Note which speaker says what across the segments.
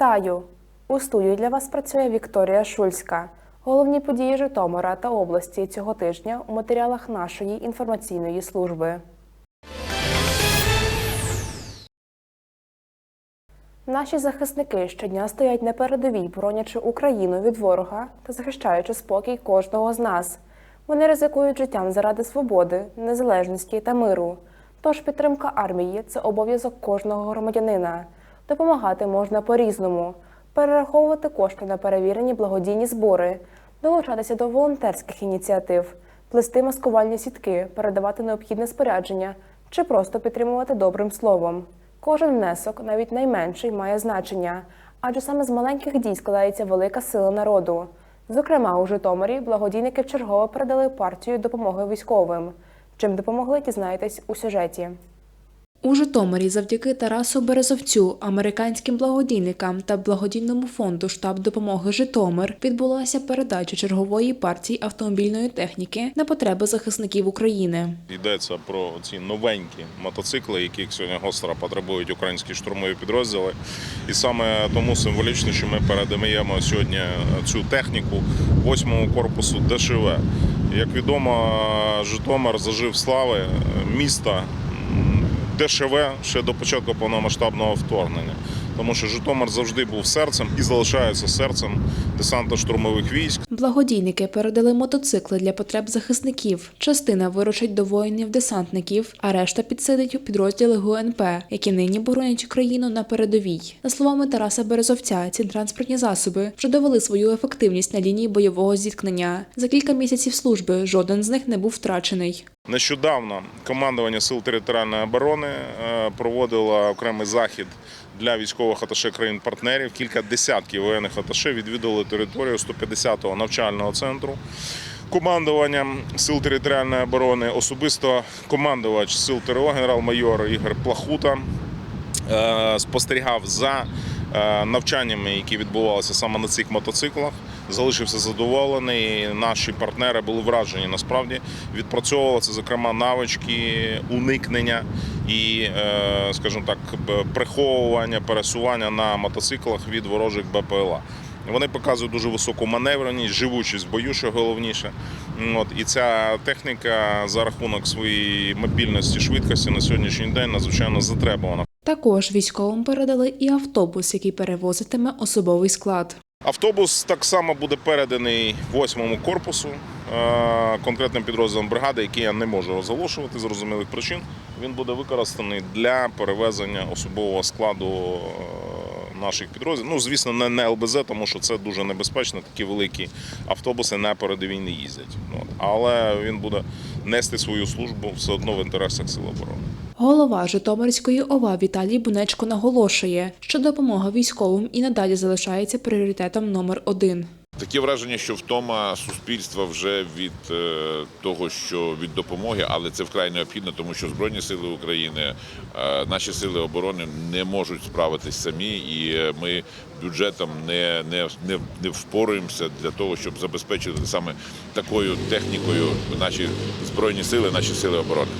Speaker 1: Вітаю! У студії для вас працює Вікторія Шульська. Головні події Житомира та області цього тижня у матеріалах нашої інформаційної служби. Наші захисники щодня стоять на передовій, боронячи Україну від ворога та захищаючи спокій кожного з нас. Вони ризикують життям заради свободи, незалежності та миру. Тож підтримка армії це обов'язок кожного громадянина. Допомагати можна по-різному: перераховувати кошти на перевірені благодійні збори, долучатися до волонтерських ініціатив, плести маскувальні сітки, передавати необхідне спорядження чи просто підтримувати добрим словом. Кожен внесок, навіть найменший, має значення, адже саме з маленьких дій складається велика сила народу. Зокрема, у Житомирі благодійники вчергово передали партію допомоги військовим. Чим допомогли, дізнаєтесь у сюжеті.
Speaker 2: У Житомирі завдяки Тарасу Березовцю, американським благодійникам та благодійному фонду штаб допомоги Житомир відбулася передача чергової партії автомобільної техніки на потреби захисників України.
Speaker 3: Йдеться про ці новенькі мотоцикли, яких сьогодні гостро потребують українські штурмові підрозділи. І саме тому символічно, що ми передаємо сьогодні цю техніку восьмому корпусу ДШВ. Як відомо, Житомир зажив слави міста ДШВ ще до початку повномасштабного вторгнення. Тому що Житомир завжди був серцем і залишається серцем десантно-штурмових військ.
Speaker 2: Благодійники передали мотоцикли для потреб захисників. Частина вирушить до воїнів-десантників, а решта підсидить у підрозділи ГУНП, які нині боронять Україну на передовій. За словами Тараса Березовця, ці транспортні засоби вже довели свою ефективність на лінії бойового зіткнення. За кілька місяців служби жоден з них не був втрачений.
Speaker 3: Нещодавно командування сил територіальної оборони е, проводило окремий захід для військових аташе країн-партнерів. Кілька десятків воєнних аташе відвідали територію 150-го навчального центру. Командуванням сил територіальної оборони особисто командувач сил ТРО генерал-майор Ігор Плахута е, спостерігав за е, навчаннями, які відбувалися саме на цих мотоциклах. Залишився задоволений. Наші партнери були вражені насправді. Відпрацьовували це, зокрема, навички уникнення і, е, скажімо так, приховування, пересування на мотоциклах від ворожих БПЛА. Вони показують дуже високу маневреність, живучість в бою, що головніше. От, і ця техніка за рахунок своєї мобільності, швидкості на сьогоднішній день надзвичайно затребувана.
Speaker 2: Також військовим передали і автобус, який перевозитиме особовий склад.
Speaker 3: Автобус так само буде переданий восьмому корпусу е, конкретним підрозділом бригади, який я не можу розголошувати з зрозумілих причин. Він буде використаний для перевезення особового складу е, наших підрозділів. Ну, звісно, не, не ЛБЗ, тому що це дуже небезпечно. Такі великі автобуси на передовій не їздять. Але він буде нести свою службу все одно в інтересах сил оборони.
Speaker 2: Голова Житомирської ОВА Віталій Бунечко наголошує, що допомога військовим і надалі залишається пріоритетом номер один.
Speaker 4: Таке враження, що втома суспільства вже від е, того, що від допомоги, але це вкрай необхідно, тому що Збройні сили України, е, наші сили оборони не можуть справитись самі, і е, ми бюджетом не, не, не, не впоруємося для того, щоб забезпечити саме такою технікою наші збройні сили, наші сили оборони.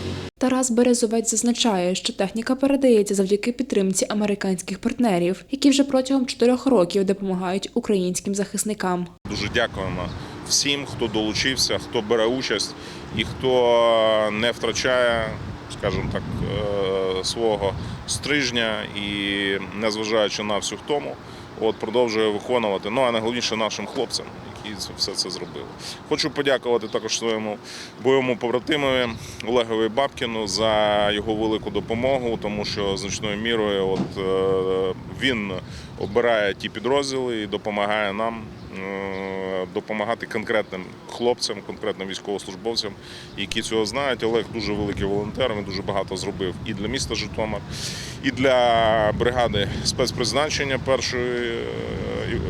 Speaker 2: Тарас Березовець зазначає, що техніка передається завдяки підтримці американських партнерів, які вже протягом чотирьох років допомагають українським захисникам.
Speaker 3: Дуже дякуємо всім, хто долучився, хто бере участь і хто не втрачає, скажімо так, е, свого стрижня і незважаючи на всю втому, от продовжує виконувати. Ну а найголовніше нашим хлопцям, це- все це зробили. Хочу подякувати також своєму бойовому побратимові Олегові Бабкіну за його велику допомогу, тому що значною мірою от, е, він обирає ті підрозділи і допомагає нам е, допомагати конкретним хлопцям, конкретним військовослужбовцям, які цього знають. Олег дуже великий волонтер, він дуже багато зробив і для міста Житомир, і для бригади спецпризначення першої е,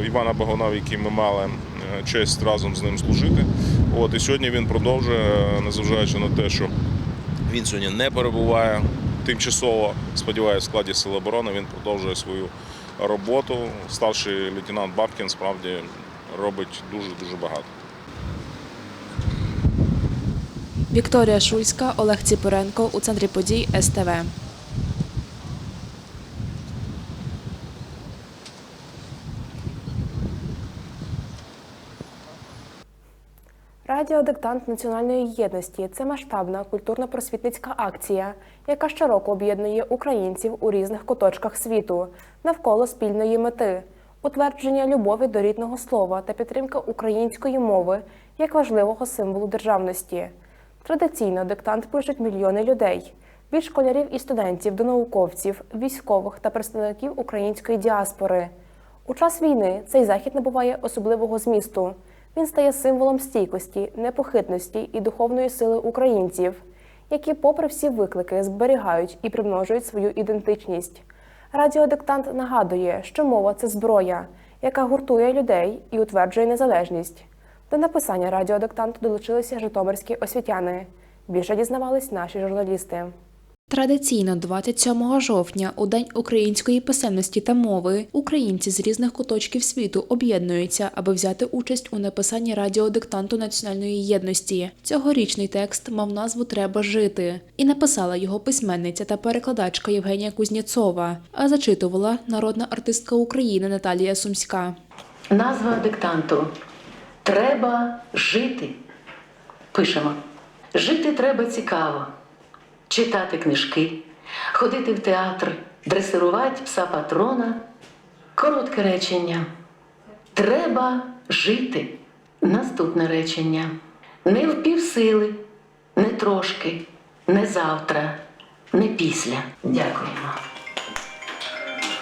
Speaker 3: Івана Багона, в якій ми мали е, честь разом з ним служити. От, і сьогодні він продовжує, е, незважаючи на те, що він сьогодні не перебуває тимчасово, сподіваюся, в складі Сил оборони. Він продовжує свою роботу. Старший лейтенант Бабкін справді робить дуже дуже багато.
Speaker 2: Вікторія Шульська, Олег Ціпоренко у центрі подій СТВ.
Speaker 1: Радіодиктант національної єдності це масштабна культурно-просвітницька акція, яка щороку об'єднує українців у різних куточках світу навколо спільної мети утвердження любові до рідного слова та підтримка української мови як важливого символу державності. Традиційно диктант пишуть мільйони людей від школярів і студентів до науковців, військових та представників української діаспори. У час війни цей захід набуває особливого змісту. Він стає символом стійкості, непохитності і духовної сили українців, які, попри всі виклики, зберігають і примножують свою ідентичність. Радіодиктант нагадує, що мова це зброя, яка гуртує людей і утверджує незалежність. До написання радіодиктанту долучилися житомирські освітяни. Більше дізнавались наші журналісти.
Speaker 2: Традиційно 27 жовтня, у День української писемності та мови, українці з різних куточків світу об'єднуються, аби взяти участь у написанні радіодиктанту національної єдності. Цьогорічний текст мав назву Треба жити і написала його письменниця та перекладачка Євгенія Кузнєцова, а зачитувала народна артистка України Наталія Сумська.
Speaker 5: Назва диктанту Треба жити. Пишемо. Жити треба цікаво, читати книжки, ходити в театр, дресирувати пса патрона. Коротке речення. Треба жити. Наступне речення. Не в півсили, не трошки, не завтра, не після. Дякуємо.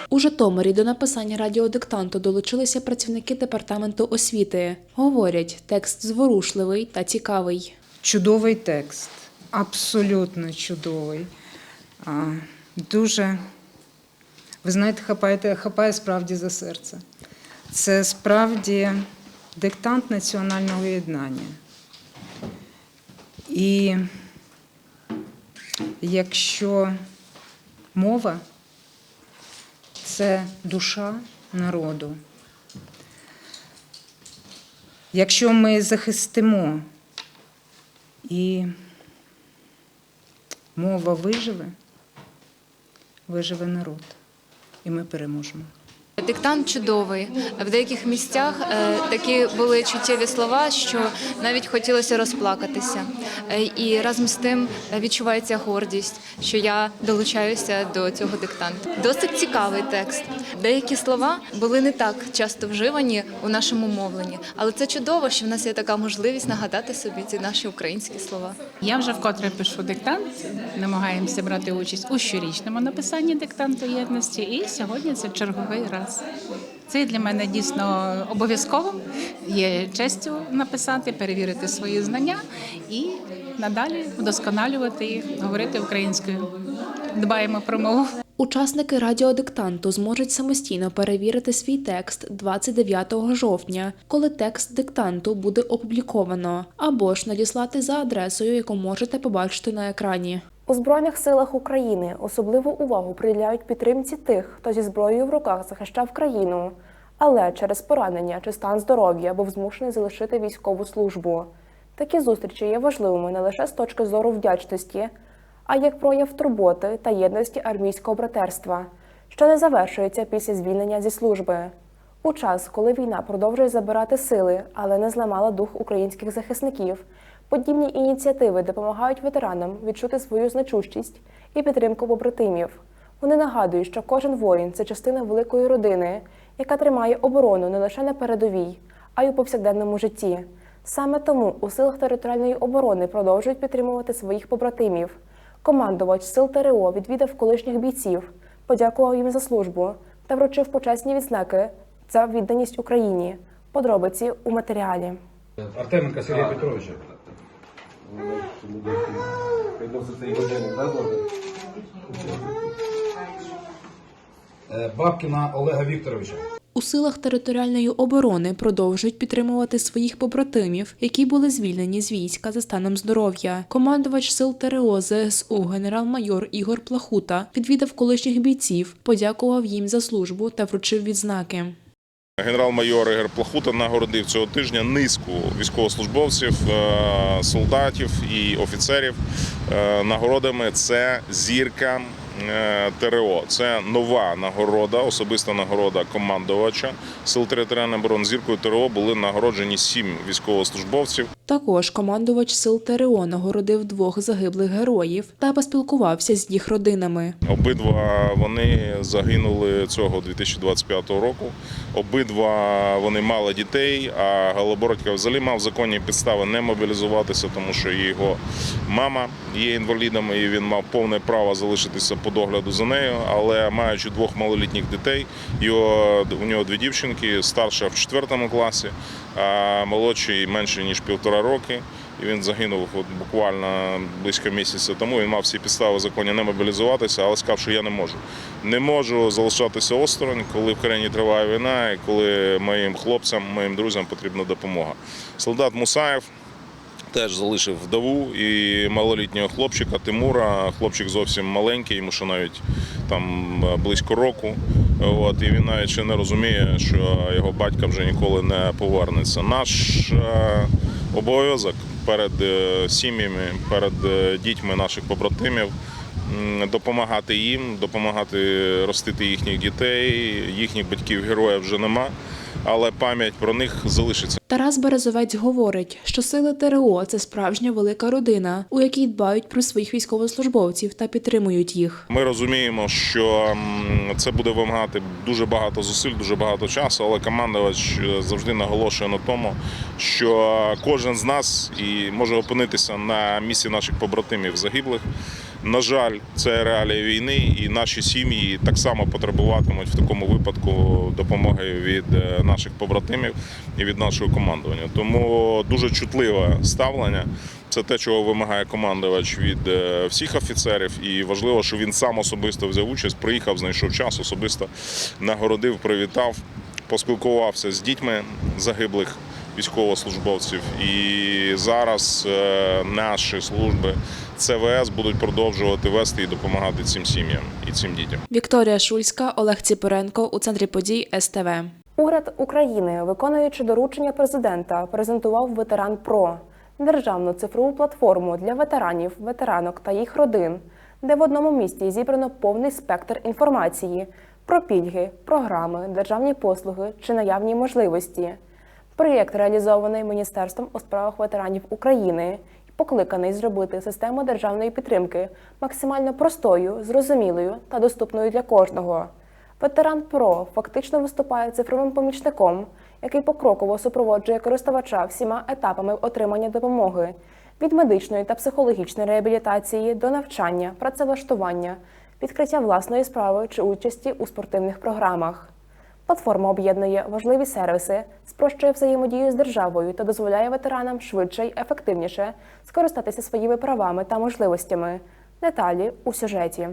Speaker 2: У Житомирі до написання радіодиктанту долучилися працівники департаменту освіти. Говорять, текст зворушливий та цікавий.
Speaker 6: Чудовий текст, абсолютно чудовий. Дуже, ви знаєте, хапає, хапає справді за серце. Це справді диктант національного єднання. І якщо мова це душа народу, якщо ми захистимо і мова виживе, виживе народ, і ми переможемо.
Speaker 7: Диктант чудовий. В деяких місцях е, такі були чуттєві слова, що навіть хотілося розплакатися. Е, І разом з тим відчувається гордість, що я долучаюся до цього диктанту. Досить цікавий текст. Деякі слова були не так часто вживані у нашому мовленні, але це чудово, що в нас є така можливість нагадати собі ці наші українські слова.
Speaker 8: Я вже вкотре пишу диктант. Намагаємося брати участь у щорічному написанні диктанту єдності. І сьогодні це черговий раз. Це для мене дійсно обов'язково. Є честю написати, перевірити свої знання і надалі вдосконалювати їх, говорити українською. Дбаємо про мову.
Speaker 2: Учасники радіодиктанту зможуть самостійно перевірити свій текст 29 жовтня, коли текст диктанту буде опубліковано, або ж надіслати за адресою, яку можете побачити на екрані.
Speaker 1: У Збройних силах України особливу увагу приділяють підтримці тих, хто зі зброєю в руках захищав країну, але через поранення чи стан здоров'я був змушений залишити військову службу. Такі зустрічі є важливими не лише з точки зору вдячності, а як прояв турботи та єдності армійського братерства, що не завершується після звільнення зі служби. У час, коли війна продовжує забирати сили, але не зламала дух українських захисників, подібні ініціативи допомагають ветеранам відчути свою значущість і підтримку побратимів. Вони нагадують, що кожен воїн це частина великої родини, яка тримає оборону не лише на передовій, а й у повсякденному житті. Саме тому у силах територіальної оборони продовжують підтримувати своїх побратимів. Командувач сил ТРО відвідав колишніх бійців, подякував їм за службу та вручив почесні відзнаки за відданість Україні. Подробиці у матеріалі.
Speaker 9: Артеменка Сергія Петровича. Е, Бабкіна Олега Вікторовича.
Speaker 2: У силах територіальної оборони продовжують підтримувати своїх побратимів, які були звільнені з війська за станом здоров'я. Командувач сил ТРО ЗСУ генерал-майор Ігор Плахута відвідав колишніх бійців, подякував їм за службу та вручив відзнаки.
Speaker 3: Генерал-майор Ігор Плахута нагородив цього тижня низку військовослужбовців, е, солдатів і офіцерів е, нагородами. Це зірка ТРО. Це нова нагорода, особиста нагорода командувача Сил територіальної оборони. Зіркою ТРО були нагороджені сім військовослужбовців.
Speaker 2: Також командувач сил ТРО нагородив двох загиблих героїв та поспілкувався з їх родинами.
Speaker 3: Обидва вони загинули цього 2025 року. Обидва вони мали дітей. А Галабородька взагалі мав законні підстави не мобілізуватися, тому що його мама є інвалідом, і він мав повне право залишитися по догляду за нею. Але маючи двох малолітніх дітей, його у нього дві дівчинки, старша в четвертому класі, а молодший менше ніж півтора роки. І він загинув от буквально близько місяця тому. Він мав всі підстави законні не мобілізуватися, але сказав, що я не можу. Не можу залишатися осторонь, коли в країні триває війна, і коли моїм хлопцям, моїм друзям потрібна допомога. Солдат Мусаєв теж залишив вдову і малолітнього хлопчика Тимура. Хлопчик зовсім маленький, йому ще навіть там близько року. От, і він навіть ще не розуміє, що його батька вже ніколи не повернеться. Наш е, обов'язок перед е, сім'ями, перед е, дітьми наших побратимів допомагати їм, допомагати ростити їхніх дітей. Їхніх батьків героїв вже нема, але пам'ять про них залишиться.
Speaker 2: Тарас Березовець говорить, що сили ТРО це справжня велика родина, у якій дбають про своїх військовослужбовців та підтримують їх.
Speaker 3: Ми розуміємо, що це буде вимагати дуже багато зусиль, дуже багато часу, але командувач е, завжди наголошує на тому, що кожен з нас і може опинитися на місці наших побратимів загиблих. На жаль, це реалії війни, і наші сім'ї так само потребуватимуть в такому випадку допомоги від е, наших побратимів і від нашого командування. Тому дуже чутливе ставлення. Це те, чого вимагає командувач від е, всіх офіцерів, і важливо, що він сам особисто взяв участь, приїхав, знайшов час, особисто нагородив, привітав, поспілкувався з дітьми загиблих військовослужбовців. І зараз е, наші служби ЦВС будуть продовжувати вести і допомагати цим сім'ям і цим дітям.
Speaker 2: Вікторія Шульська, Олег Ціпоренко у центрі подій СТВ.
Speaker 1: Уряд України, виконуючи доручення президента, презентував ветеран ПРО державну цифрову платформу для ветеранів, ветеранок та їх родин, де в одному місці зібрано повний спектр інформації про пільги, програми, державні послуги чи наявні можливості. Проєкт реалізований Міністерством у справах ветеранів України покликаний зробити систему державної підтримки максимально простою, зрозумілою та доступною для кожного. Ветеран ПРО фактично виступає цифровим помічником, який покроково супроводжує користувача всіма етапами отримання допомоги від медичної та психологічної реабілітації до навчання, працевлаштування, відкриття власної справи чи участі у спортивних програмах. Платформа об'єднує важливі сервіси, спрощує взаємодію з державою та дозволяє ветеранам швидше й ефективніше скористатися своїми правами та можливостями. Деталі у сюжеті.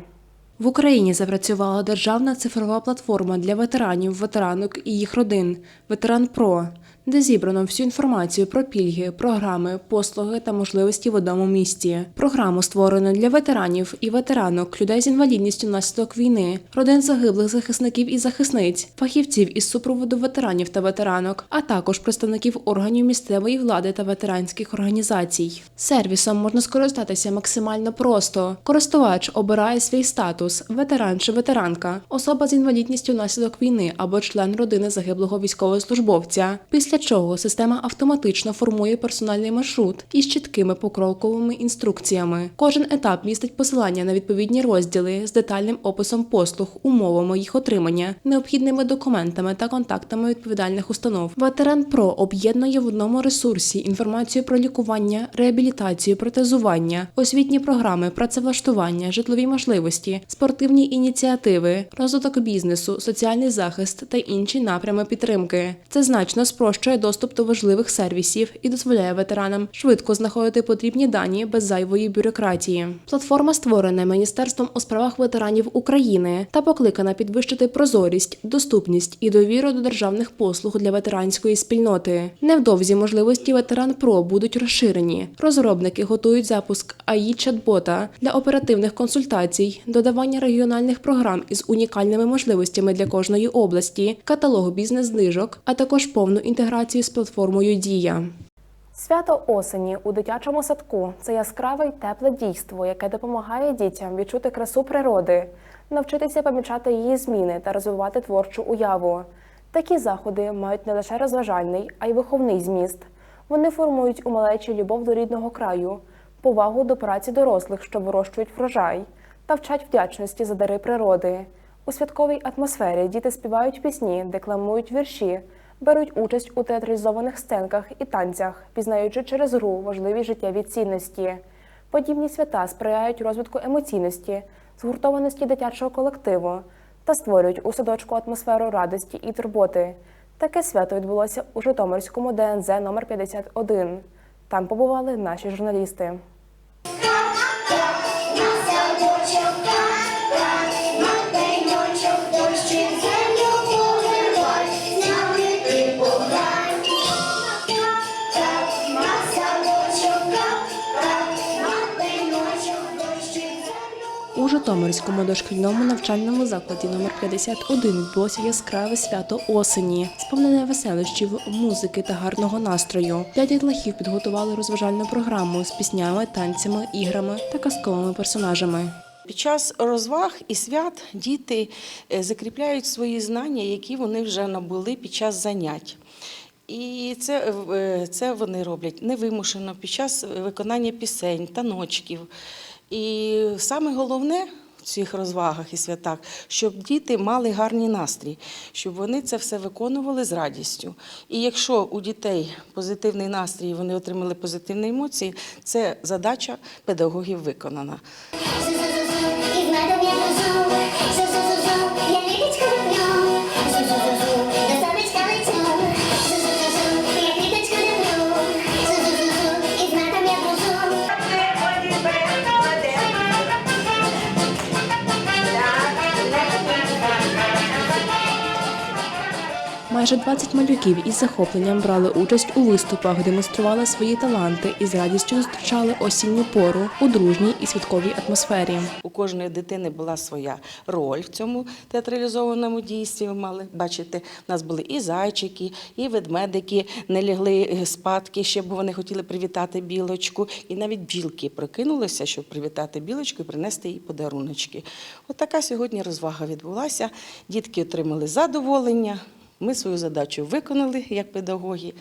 Speaker 2: В Україні запрацювала державна цифрова платформа для ветеранів, ветеранок і їх родин Ветеран Про, де зібрано всю інформацію про пільги, програми, послуги та можливості в одному місці. Програму створено для ветеранів і ветеранок, людей з інвалідністю внаслідок війни, родин загиблих захисників і захисниць, фахівців із супроводу ветеранів та ветеранок, а також представників органів місцевої влади та ветеранських організацій. Сервісом можна скористатися максимально просто. Користувач обирає свій статус ветеран чи ветеранка, особа з інвалідністю внаслідок війни або член родини загиблого військовослужбовця. Після чого система автоматично формує персональний маршрут із чіткими покроковими інструкціями. Кожен етап містить посилання на відповідні розділи з детальним описом послуг, умовами їх отримання, необхідними документами та контактами відповідальних установ. Ветеран Про об'єднує в одному ресурсі інформацію про лікування, реабілітацію, протезування, освітні програми, працевлаштування, житлові можливості, спортивні ініціативи, розвиток бізнесу, соціальний захист та інші напрями підтримки. Це значно спрощує доступ до важливих сервісів і дозволяє ветеранам швидко знаходити потрібні дані без зайвої бюрократії. Платформа створена Міністерством у справах ветеранів України та покликана підвищити прозорість, доступність і довіру до державних послуг для ветеранської спільноти. Невдовзі можливості ветеран Про будуть розширені. Розробники готують запуск АІ чат-бота для оперативних консультацій, додавання регіональних програм із унікальними можливостями для кожної області, каталог бізнес-знижок, а також повну інтеграцію з платформою Дія.
Speaker 1: Свято осені у дитячому садку це яскраве й тепле дійство, яке допомагає дітям відчути красу природи, навчитися помічати її зміни та розвивати творчу уяву. Такі заходи мають не лише розважальний, а й виховний зміст. Вони формують у малечі любов до рідного краю, повагу до праці дорослих, що вирощують врожай, та вчать вдячності за дари природи. У святковій атмосфері діти співають пісні, декламують вірші, беруть участь у театралізованих сценках і танцях, пізнаючи через гру важливі життєві цінності. Подібні свята сприяють розвитку емоційності, згуртованості дитячого колективу та створюють у садочку атмосферу радості і турботи. Таке свято відбулося у Житомирському ДНЗ номер 51. Там побували наші журналісти.
Speaker 2: Житомирському дошкільному навчальному закладі номер 51 відбулося яскраве свято осені, сповнене веселощів, музики та гарного настрою. П'ять дітлахів підготували розважальну програму з піснями, танцями, іграми та казковими персонажами.
Speaker 10: Під час розваг і свят діти е, закріпляють свої знання, які вони вже набули під час занять. І це, е, це вони роблять невимушено під час виконання пісень, таночків. І саме головне в цих розвагах і святах, щоб діти мали гарний настрій, щоб вони це все виконували з радістю. І якщо у дітей позитивний настрій, вони отримали позитивні емоції, це задача педагогів виконана.
Speaker 2: Майже 20 малюків із захопленням брали участь у виступах, демонстрували свої таланти і з радістю зустрічали осінню пору у дружній і святковій атмосфері.
Speaker 10: У кожної дитини була своя роль в цьому театралізованому дійстві. Мали бачити, у нас були і зайчики, і ведмедики не лягли е, спадки, ще бо вони хотіли привітати білочку. І навіть білки прокинулися, щоб привітати білочку і принести їй подаруночки. От сьогодні розвага відбулася. Дітки отримали задоволення. Ми свою задачу виконали як педагоги.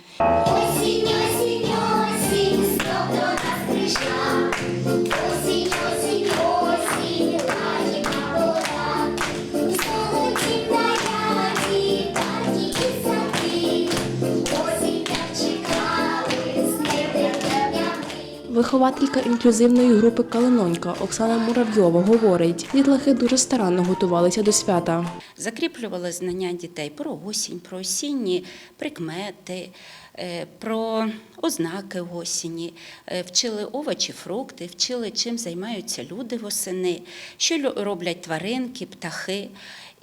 Speaker 2: Вихователька інклюзивної групи Калинонька Оксана Муравйова говорить, дітлахи дуже старанно готувалися до свята.
Speaker 11: закріплювали знання дітей про осінь, про осінні прикмети, е, про ознаки осені, е, вчили овочі, фрукти, вчили, чим займаються люди восени, що роблять тваринки, птахи.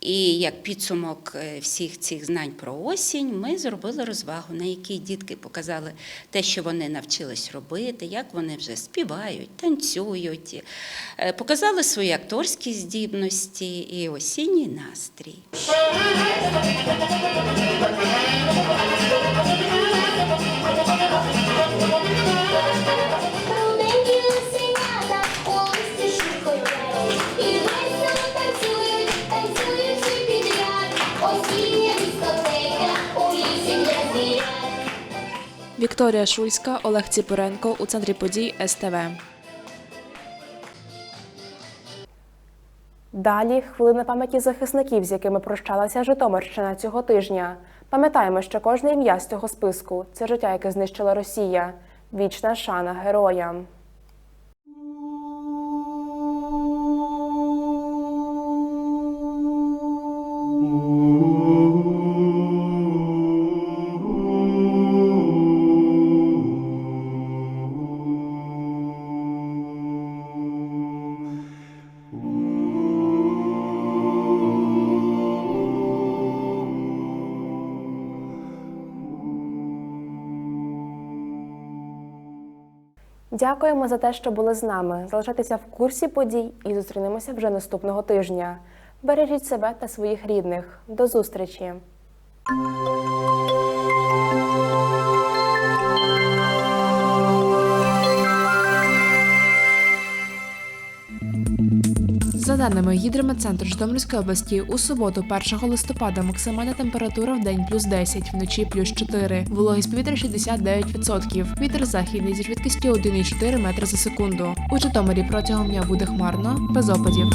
Speaker 11: І як підсумок е, всіх цих знань про осінь, ми зробили розвагу, на якій дітки показали те, що вони навчились робити, як вони вже співають, танцюють, е, показали свої акторські здібності і осінній настрій.
Speaker 12: Руденькі
Speaker 2: Вікторія Шульська, Олег Ціпуренко у центрі подій СТВ.
Speaker 1: Далі хвилина пам'яті захисників, з якими прощалася Житомирщина цього тижня. Пам'ятаємо, що кожне ім'я з цього списку це життя, яке знищила Росія. Вічна шана героям. Дякуємо за те, що були з нами. Залишайтеся в курсі подій і зустрінемося вже наступного тижня. Бережіть себе та своїх рідних. До зустрічі!
Speaker 2: Даними гідрометцентру Житомирської області, у суботу, 1 листопада, максимальна температура в день плюс 10, вночі плюс 4, вологість повітря 69%, вітер західний зі швидкістю 1,4 метри за секунду. У Житомирі протягом дня буде хмарно, без опадів.